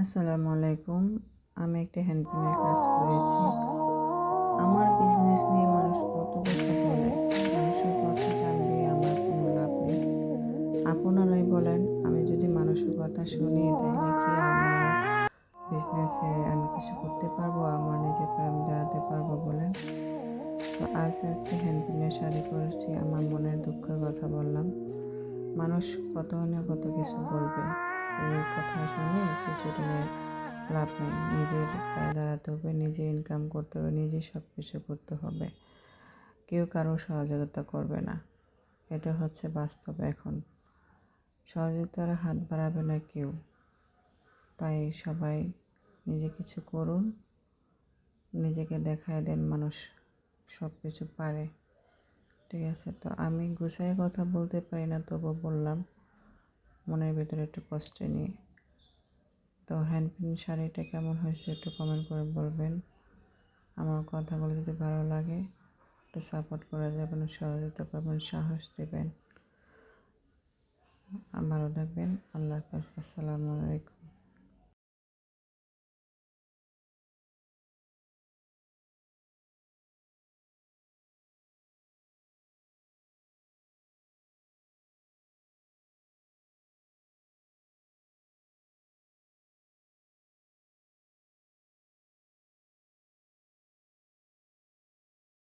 আসসালামু আলাইকুম। আমি একটা হ্যান্ডপিনের কাজ করেছি। আমার বিজনেস নিয়ে মানুষ কত কথা বলে, মানুষের কথা কান দিয়ে আমার কোনো লাভ নেই। আপনারাই বলেন, আমি যদি মানুষের কথা শুনি, তাহলে কি আমার বিজনেসে আমি কিছু করতে পারব, আমার নিজের পায়ে আমি দাঁড়াতে পারব বলেন? তো আস্তে আজকে হ্যান্ডপিনের শাড়ি করেছি আমার মনের দুঃখের কথা বললাম। মানুষ কত না কত কিছু বলবে কেউ কথা শুনে কিছু লাভ নেই। নিজের পায়ে দাঁড়াতে হবে, নিজে ইনকাম করতে হবে, নিজে সব কিছু করতে হবে। কেউ কারও সহযোগিতা করবে না। এটা হচ্ছে বাস্তব এখন। সহযোগিতার হাত বাড়াবে না কেউ। তাই সবাই নিজে কিছু করুন, নিজেকে দেখায় দেন মানুষ সব কিছু পারে। ঠিক আছে, তো আমি গুছায় কথা বলতে পারি না, তবু বললাম, মনের ভিতরে একটু কষ্ট নিয়ে। তো হ্যান্ড প্রিন্ট শাড়িটা কেমন হয়েছে একটু কমেন্ট করে বলবেন। আমার কথাগুলো যদি ভালো লাগে, একটু সাপোর্ট করা যাবেন, সহযোগিতা করবেন, সাহস দেবেন। ভালো থাকবেন, আল্লাহ হাফেজ, আসসালামু আলাইকুম।